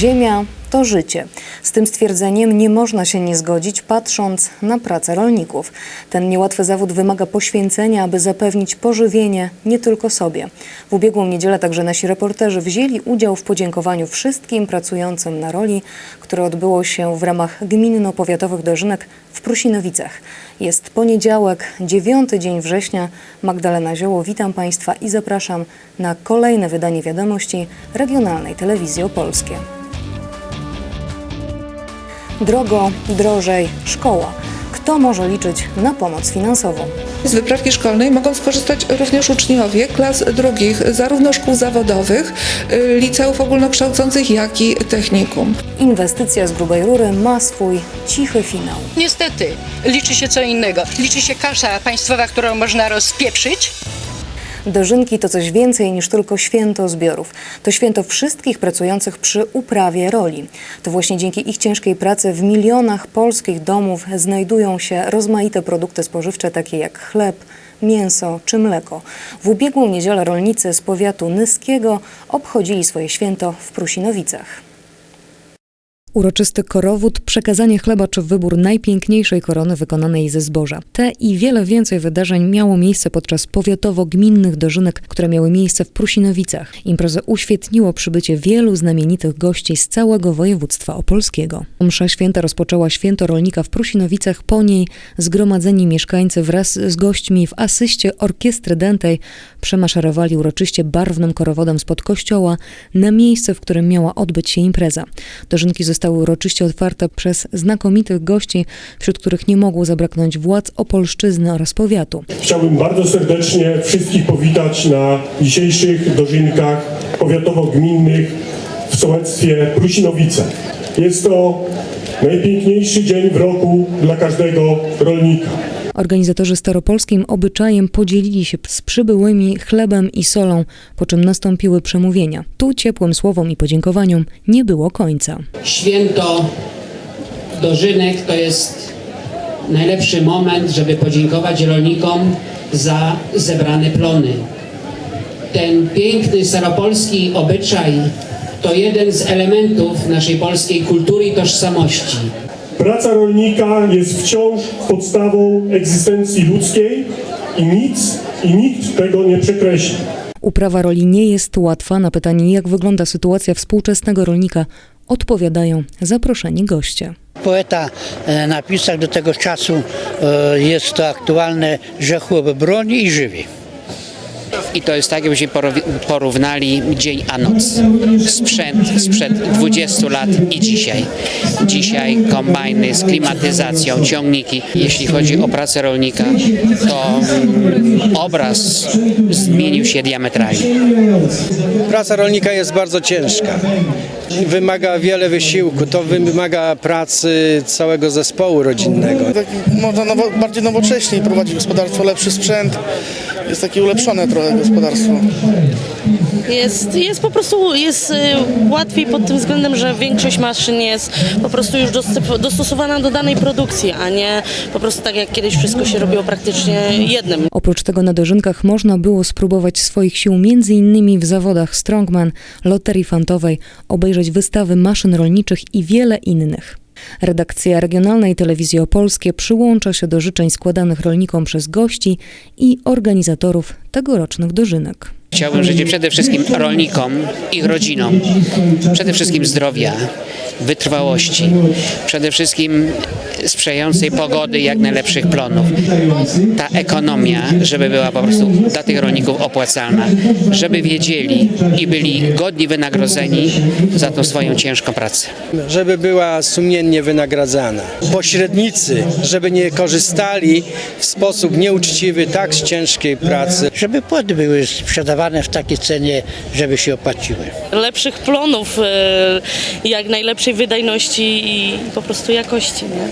Ziemia to życie. Z tym stwierdzeniem nie można się nie zgodzić, patrząc na pracę rolników. Ten niełatwy zawód wymaga poświęcenia, aby zapewnić pożywienie nie tylko sobie. W ubiegłą niedzielę także nasi reporterzy wzięli udział w podziękowaniu wszystkim pracującym na roli, które odbyło się w ramach gminno-powiatowych dożynek w Prusinowicach. Jest poniedziałek, dziewiąty dzień września. Magdalena Zioło, witam Państwa i zapraszam na kolejne wydanie wiadomości regionalnej telewizji opolskiej. Drogo, drożej, szkoła. Kto może liczyć na pomoc finansową? Z wyprawki szkolnej mogą skorzystać również uczniowie klas drugich, zarówno szkół zawodowych, y, liceów ogólnokształcących, jak i technikum. Inwestycja z grubej rury ma swój cichy finał. Niestety, liczy się co innego. Liczy się kasza państwowa, którą można rozpieprzyć, Dożynki to coś więcej niż tylko święto zbiorów. To święto wszystkich pracujących przy uprawie roli. To właśnie dzięki ich ciężkiej pracy w milionach polskich domów znajdują się rozmaite produkty spożywcze takie jak chleb, mięso czy mleko. W ubiegłą niedzielę rolnicy z powiatu Nyskiego obchodzili swoje święto w Prusinowicach. Uroczysty korowód, przekazanie chleba czy wybór najpiękniejszej korony wykonanej ze zboża. Te i wiele więcej wydarzeń miało miejsce podczas powiatowo-gminnych dożynek, które miały miejsce w Prusinowicach. Imprezę uświetniło przybycie wielu znamienitych gości z całego województwa opolskiego. Msza święta rozpoczęła święto rolnika w Prusinowicach, po niej zgromadzeni mieszkańcy wraz z gośćmi w asyście orkiestry dętej przemaszerowali uroczyście barwnym korowodem spod kościoła na miejsce, w którym miała odbyć się impreza. Dożynki zostały uroczyście otwarte przez znakomitych gości, wśród których nie mogło zabraknąć władz Opolszczyzny oraz powiatu. Chciałbym bardzo serdecznie wszystkich powitać na dzisiejszych dożynkach powiatowo-gminnych w sołectwie Prusinowice. Jest to najpiękniejszy dzień w roku dla każdego rolnika. Organizatorzy staropolskim obyczajem podzielili się z przybyłymi chlebem i solą, po czym nastąpiły przemówienia. Tu ciepłym słowom i podziękowaniom nie było końca. Święto dożynek to jest najlepszy moment, żeby podziękować rolnikom za zebrane plony. Ten piękny staropolski obyczaj to jeden z elementów naszej polskiej kultury i tożsamości. Praca rolnika jest wciąż podstawą egzystencji ludzkiej i nic i nikt tego nie przekreśli. Uprawa roli nie jest łatwa. Na pytanie, jak wygląda sytuacja współczesnego rolnika, odpowiadają zaproszeni goście. Poeta e, napisał do tego czasu, e, jest to aktualne, że chłop broni i żywi. I to jest tak, jakbyśmy porównali dzień a noc. Sprzęt sprzed 20 lat i dzisiaj. Dzisiaj kombajny z klimatyzacją, ciągniki. Jeśli chodzi o pracę rolnika, to mm, obraz zmienił się diametralnie. Praca rolnika jest bardzo ciężka. Wymaga wiele wysiłku. To wymaga pracy całego zespołu rodzinnego. taki, można nowo, bardziej nowocześnie prowadzić gospodarstwo, lepszy sprzęt, jest takie ulepszone trochę gospodarstwo. Jest, jest po prostu jest y, łatwiej pod tym względem, że większość maszyn jest po prostu już dostosowana do danej produkcji, a nie po prostu tak jak kiedyś wszystko się robiło praktycznie jednym. Oprócz tego na dożynkach można było spróbować swoich sił m.in. w zawodach strongman, loterii fantowej, obejrzeć wystawy maszyn rolniczych i wiele innych. Redakcja regionalnej telewizji opolskie przyłącza się do życzeń składanych rolnikom przez gości i organizatorów tegorocznych dożynek. Chciałbym życzyć przede wszystkim rolnikom, ich rodzinom, przede wszystkim zdrowia, wytrwałości, przede wszystkim sprzyjającej pogody, jak najlepszych plonów. Ta ekonomia, żeby była po prostu dla tych rolników opłacalna, żeby wiedzieli i byli godni wynagrodzeni za tą swoją ciężką pracę. Żeby była sumiennie wynagradzana. Pośrednicy, żeby nie korzystali w sposób nieuczciwy tak z ciężkiej pracy. Żeby płody były sprzedawane w takiej cenie, żeby się opłaciły. Lepszych plonów, y, jak najlepszej wydajności i po prostu jakości. Nie?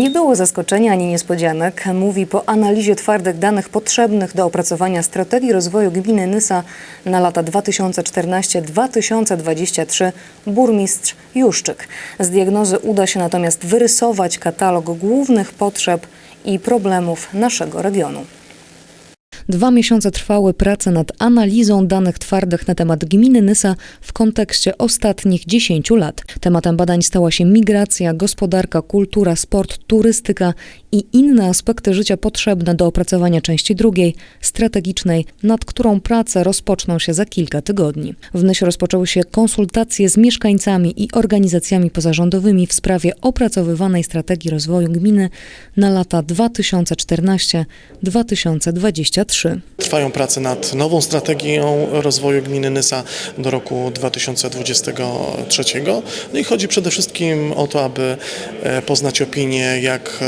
Nie było zaskoczenia ani niespodzianek, mówi po analizie twardych danych potrzebnych do opracowania strategii rozwoju gminy Nysa na lata 2014-2023 burmistrz Juszczyk. Z diagnozy uda się natomiast wyrysować katalog głównych potrzeb i problemów naszego regionu. Dwa miesiące trwały prace nad analizą danych twardych na temat gminy Nysa w kontekście ostatnich 10 lat. Tematem badań stała się migracja, gospodarka, kultura, sport, turystyka i inne aspekty życia potrzebne do opracowania części drugiej, strategicznej, nad którą prace rozpoczną się za kilka tygodni. W Nysie rozpoczęły się konsultacje z mieszkańcami i organizacjami pozarządowymi w sprawie opracowywanej strategii rozwoju gminy na lata 2014-2023. Trwają prace nad nową strategią rozwoju gminy Nysa do roku 2023. No i chodzi przede wszystkim o to, aby e, poznać opinię jak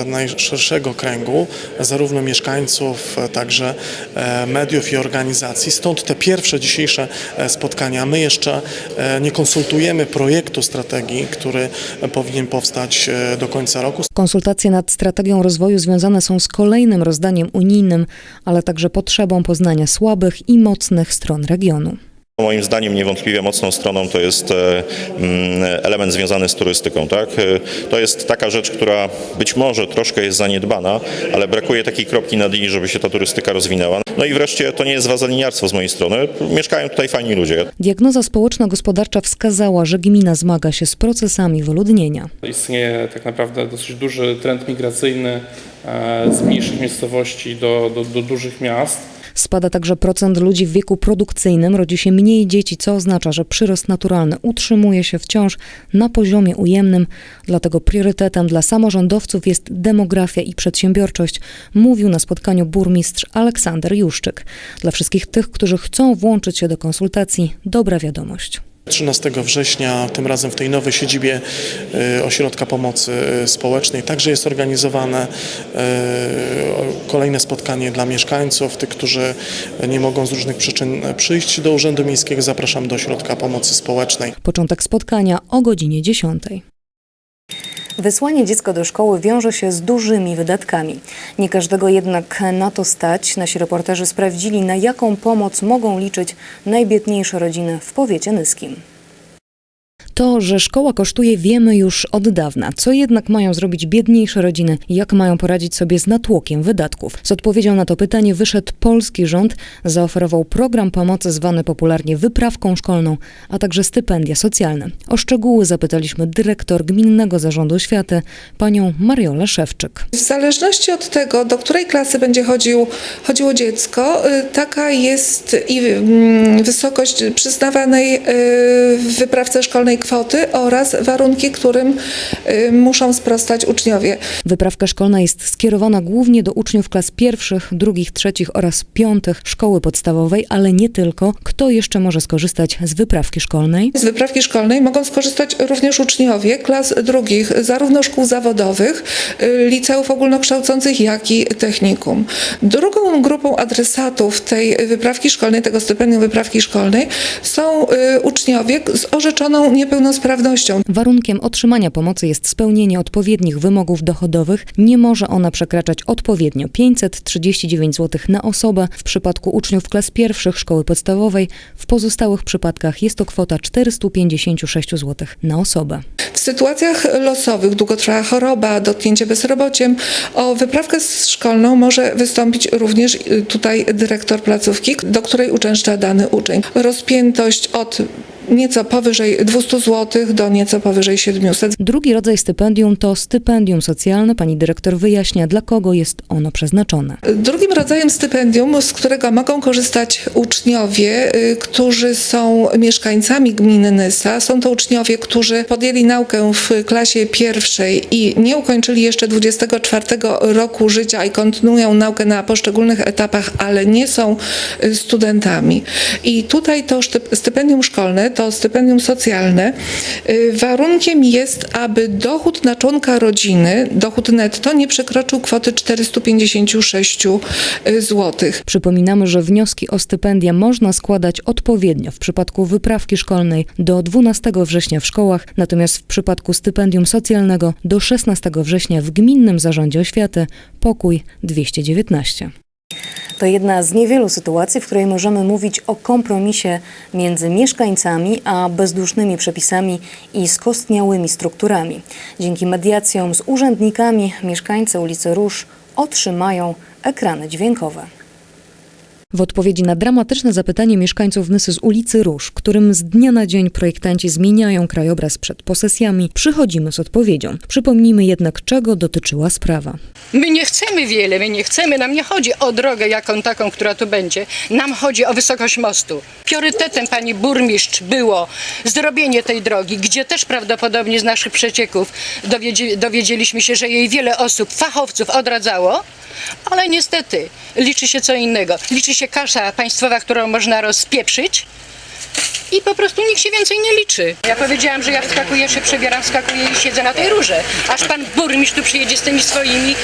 najszerszego kręgu, zarówno mieszkańców, także e, mediów i organizacji. Stąd te pierwsze dzisiejsze e, spotkania. My jeszcze e, nie konsultujemy projektu strategii, który powinien powstać do końca roku. Konsultacje nad strategią rozwoju związane są z kolejnym rozdaniem unijnym, ale także potrzebą poznania słabych i mocnych stron regionu. Moim zdaniem niewątpliwie mocną stroną to jest e, mm, element związany z turystyką. Tak? E, To jest taka rzecz, która być może troszkę jest zaniedbana, ale brakuje takiej kropki nad i, żeby się ta turystyka rozwinęła. No i wreszcie to nie jest wazaliniarstwo z mojej strony. Mieszkają tutaj fajni ludzie. Diagnoza społeczno-gospodarcza wskazała, że gmina zmaga się z procesami wyludnienia. Istnieje tak naprawdę dosyć duży trend migracyjny e, z mniejszych miejscowości do, do, do dużych miast. Spada także procent ludzi w wieku produkcyjnym, rodzi się mniej dzieci, co oznacza, że przyrost naturalny utrzymuje się wciąż na poziomie ujemnym. Dlatego priorytetem dla samorządowców jest demografia i przedsiębiorczość, mówił na spotkaniu burmistrz Aleksander Juszczyk. Dla wszystkich tych, którzy chcą włączyć się do konsultacji, dobra wiadomość. 13 września, tym razem w tej nowej siedzibie e, Ośrodka Pomocy e, Społecznej, także jest organizowane e, kolejne spotkanie dla mieszkańców, tych, którzy nie mogą z różnych przyczyn przyjść do Urzędu Miejskiego. Zapraszam do Ośrodka Pomocy Społecznej. Początek spotkania o godzinie 10. Wysłanie dziecka do szkoły wiąże się z dużymi wydatkami. Nie każdego jednak na to stać. Nasi reporterzy sprawdzili, na jaką pomoc mogą liczyć najbiedniejsze rodziny w powiecie nyskim. To, że szkoła kosztuje, wiemy już od dawna. Co jednak mają zrobić biedniejsze rodziny? Jak mają poradzić sobie z natłokiem wydatków? Z odpowiedzią na to pytanie wyszedł polski rząd. Zaoferował program pomocy zwany popularnie wyprawką szkolną, a także stypendia socjalne. O szczegóły zapytaliśmy dyrektor Gminnego Zarządu Oświaty, panią Mariolę Szewczyk. W zależności od tego, do której klasy będzie chodził, chodziło dziecko, y, taka jest i mm, wysokość przyznawanej y, w wyprawce szkolnej kwoty oraz warunki, którym y, muszą sprostać uczniowie. Wyprawka szkolna jest skierowana głównie do uczniów klas pierwszych, drugich, trzecich oraz piątych szkoły podstawowej, ale nie tylko. Kto jeszcze może skorzystać z wyprawki szkolnej? Z wyprawki szkolnej mogą skorzystać również uczniowie klas drugich, zarówno szkół zawodowych, y, liceów ogólnokształcących, jak i technikum. Drugą grupą adresatów tej wyprawki szkolnej, tego stypendium wyprawki szkolnej są y, uczniowie z orzeczoną niepełnosprawnością. Warunkiem otrzymania pomocy jest spełnienie odpowiednich wymogów dochodowych. Nie może ona przekraczać odpowiednio 539 zł na osobę w przypadku uczniów klas pierwszych szkoły podstawowej. W pozostałych przypadkach jest to kwota 456 zł na osobę. W sytuacjach losowych, długotrwała choroba, dotknięcie bezrobociem, o wyprawkę szkolną może wystąpić również y, tutaj dyrektor placówki, do której uczęszcza dany uczeń. Rozpiętość od nieco powyżej 200 zł do nieco powyżej 700 Drugi rodzaj stypendium to stypendium socjalne. Pani dyrektor wyjaśnia, dla kogo jest ono przeznaczone. Drugim rodzajem stypendium, z którego mogą korzystać uczniowie, y, którzy są mieszkańcami gminy Nysa, są to uczniowie, którzy podjęli naukę w klasie pierwszej i nie ukończyli jeszcze 24 roku życia i kontynuują naukę na poszczególnych etapach, ale nie są y, studentami. I tutaj to stypendium szkolne, to stypendium socjalne, y, warunkiem jest, aby dochód na członka rodziny, dochód netto nie przekroczył kwoty 456 zł. Przypominamy, że wnioski o stypendia można składać odpowiednio w przypadku wyprawki szkolnej do 12 września w szkołach, natomiast w przypadku stypendium socjalnego do 16 września w Gminnym Zarządzie Oświaty, pokój 219. To jedna z niewielu sytuacji, w której możemy mówić o kompromisie między mieszkańcami a bezdusznymi przepisami i skostniałymi strukturami. Dzięki mediacjom z urzędnikami mieszkańcy ulicy Róż otrzymają ekrany dźwiękowe. W odpowiedzi na dramatyczne zapytanie mieszkańców Nysy z ulicy Róż, którym z dnia na dzień projektanci zmieniają krajobraz przed posesjami, przychodzimy z odpowiedzią. Przypomnijmy jednak, czego dotyczyła sprawa. My nie chcemy wiele, my nie chcemy, nam nie chodzi o drogę jaką taką, która tu będzie. Nam chodzi o wysokość mostu. Priorytetem pani burmistrz było zrobienie tej drogi, gdzie też prawdopodobnie z naszych przecieków dowiedzi, dowiedzieliśmy się, że jej wiele osób, fachowców odradzało, ale niestety liczy się co innego. Liczy się kasza państwowa, którą można rozpieprzyć, i po prostu nikt się więcej nie liczy. Ja powiedziałam, że ja wskakuję, się przebieram, wskakuję i siedzę na tej rurze. Aż pan burmistrz tu przyjedzie z tymi swoimi yy,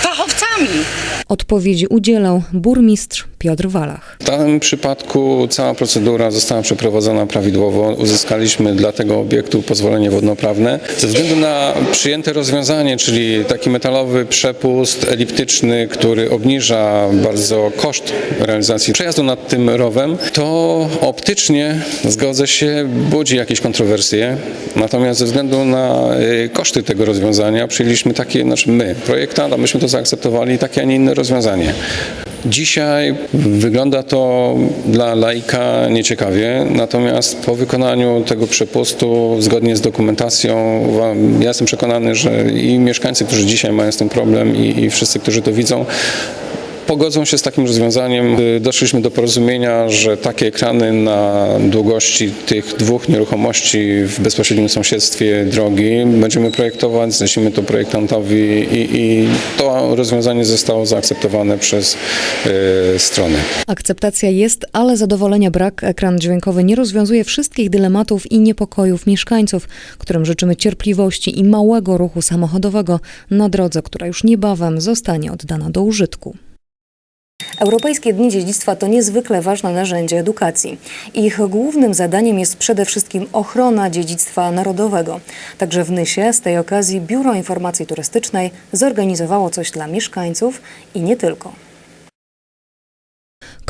fachowcami. Odpowiedzi udzielał burmistrz Piotr Walach. W danym przypadku cała procedura została przeprowadzona prawidłowo. Uzyskaliśmy dla tego obiektu pozwolenie wodnoprawne. Ze względu na przyjęte rozwiązanie, czyli taki metalowy przepust eliptyczny, który obniża bardzo koszt realizacji przejazdu nad tym rowem, to optycznie, zgodzę się, budzi jakieś kontrowersje. Natomiast ze względu na y, koszty tego rozwiązania przyjęliśmy takie, znaczy my, projektant, a myśmy to zaakceptowali, takie, a nie inne rozwiązanie. Dzisiaj wygląda to dla laika nieciekawie, natomiast po wykonaniu tego przepustu, zgodnie z dokumentacją, ja jestem przekonany, że i mieszkańcy, którzy dzisiaj mają z tym problem i, i wszyscy, którzy to widzą, pogodzą się z takim rozwiązaniem. Y, Doszliśmy do porozumienia, że takie ekrany na długości tych dwóch nieruchomości w bezpośrednim sąsiedztwie drogi będziemy projektować, zlecimy to projektantowi i, i to rozwiązanie zostało zaakceptowane przez y, stronę. Akceptacja jest, ale zadowolenia brak. Ekran dźwiękowy nie rozwiązuje wszystkich dylematów i niepokojów mieszkańców, którym życzymy cierpliwości i małego ruchu samochodowego na drodze, która już niebawem zostanie oddana do użytku. Europejskie Dni Dziedzictwa to niezwykle ważne narzędzie edukacji. Ich głównym zadaniem jest przede wszystkim ochrona dziedzictwa narodowego. Także w Nysie z tej okazji Biuro Informacji Turystycznej zorganizowało coś dla mieszkańców i nie tylko.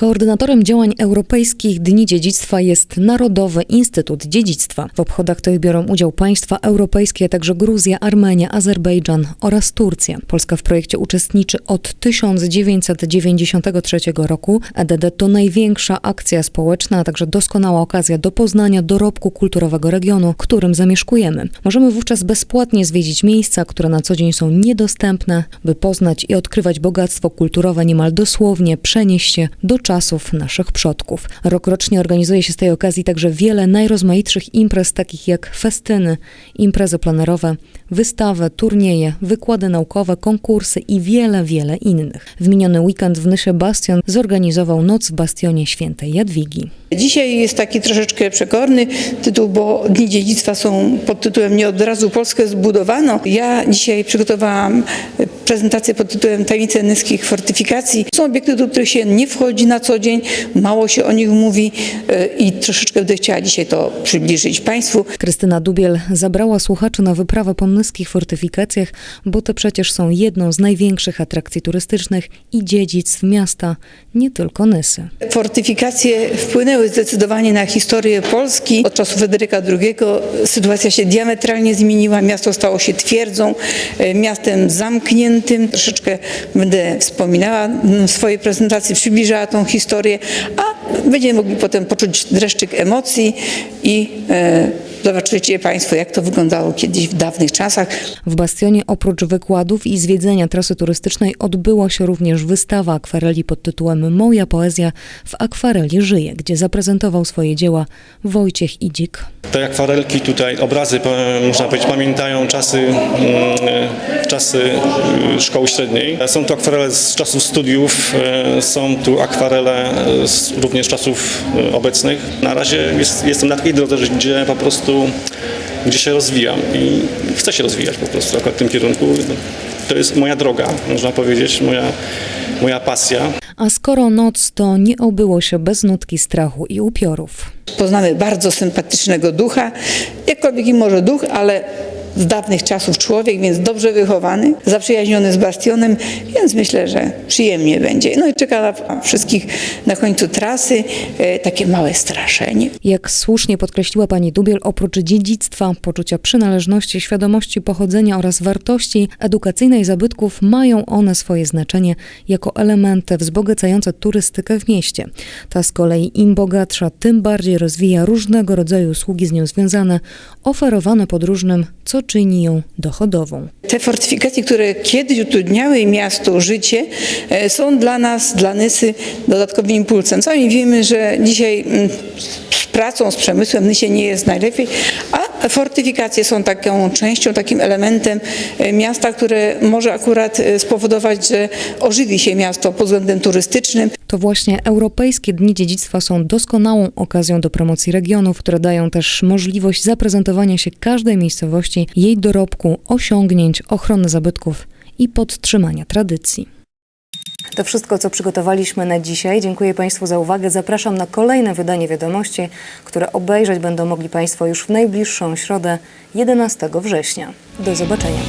Koordynatorem działań Europejskich Dni Dziedzictwa jest Narodowy Instytut Dziedzictwa. W obchodach tych biorą udział państwa europejskie, także Gruzja, Armenia, Azerbejdżan oraz Turcja. Polska w projekcie uczestniczy od 1993 roku. EDD to największa akcja społeczna, a także doskonała okazja do poznania dorobku kulturowego regionu, którym zamieszkujemy. Możemy wówczas bezpłatnie zwiedzić miejsca, które na co dzień są niedostępne, by poznać i odkrywać bogactwo kulturowe niemal dosłownie, przenieść się do czasów naszych przodków. Rokrocznie organizuje się z tej okazji także wiele najrozmaitszych imprez, takich jak festyny, imprezy plenerowe, wystawy, turnieje, wykłady naukowe, konkursy i wiele, wiele innych. W miniony weekend w Nysze Bastion zorganizował Noc w Bastionie Świętej Jadwigi. Dzisiaj jest taki troszeczkę przekorny tytuł, bo Dni Dziedzictwa są pod tytułem Nie od razu Polskę zbudowano. Ja dzisiaj przygotowałam prezentację pod tytułem Tajemnice nyskich fortyfikacji. Są obiekty, do których się nie wchodzi na co dzień, mało się o nich mówi e, i troszeczkę będę chciała dzisiaj to przybliżyć Państwu. Krystyna Dubiel zabrała słuchaczy na wyprawę po nyskich fortyfikacjach, bo te przecież są jedną z największych atrakcji turystycznych i dziedzictw miasta, nie tylko Nysy. Fortyfikacje wpłynęły zdecydowanie na historię Polski. Od czasów Fryderyka II sytuacja się diametralnie zmieniła. Miasto stało się twierdzą, e, miastem zamkniętym. Troszeczkę będę wspominała w swojej prezentacji, przybliżała tą historię, a będziemy mogli potem poczuć dreszczyk emocji i e, zobaczycie Państwo, jak to wyglądało kiedyś w dawnych czasach. W Bastionie oprócz wykładów i zwiedzenia trasy turystycznej odbyła się również wystawa akwareli pod tytułem Moja poezja w akwareli żyje, gdzie zaprezentował swoje dzieła Wojciech Idzik. Te akwarelki tutaj, obrazy, po- można powiedzieć, pamiętają czasy, mm, czasy y, szkoły średniej. Są to akwarele z czasów studiów, są tu akwarele z również czasów y, obecnych. Na razie jest, jestem na takiej drodze, że gdzie po prostu, gdzie się rozwijam i chcę się rozwijać po prostu akurat w tym kierunku. To jest moja droga, można powiedzieć, moja, moja pasja. A skoro noc, to nie obyło się bez nutki strachu i upiorów. Poznamy bardzo sympatycznego ducha, jakkolwiek i może duch, ale z dawnych czasów człowiek, więc dobrze wychowany, zaprzyjaźniony z bastionem, więc myślę, że przyjemnie będzie. No i czeka na wszystkich na końcu trasy e, takie małe straszenie. Jak słusznie podkreśliła pani Dubiel, oprócz dziedzictwa, poczucia przynależności, świadomości pochodzenia oraz wartości edukacyjnej zabytków, mają one swoje znaczenie jako elementy wzbogacające turystykę w mieście. Ta z kolei im bogatsza, tym bardziej rozwija różnego rodzaju usługi z nią związane, oferowane podróżnym, co czyni ją dochodową. Te fortyfikacje, które kiedyś utrudniały miastu życie, e, są dla nas, dla Nysy dodatkowym impulsem. Sami wiemy, że dzisiaj mm, z pracą, z przemysłem Nysie nie jest najlepiej, fortyfikacje są taką częścią, takim elementem e, miasta, które może akurat e, spowodować, że ożywi się miasto pod względem turystycznym. To właśnie Europejskie Dni Dziedzictwa są doskonałą okazją do promocji regionów, które dają też możliwość zaprezentowania się każdej miejscowości, jej dorobku, osiągnięć, ochrony zabytków i podtrzymania tradycji. To wszystko, co przygotowaliśmy na dzisiaj. Dziękuję Państwu za uwagę. Zapraszam na kolejne wydanie wiadomości, które obejrzeć będą mogli Państwo już w najbliższą środę 11 września. Do zobaczenia.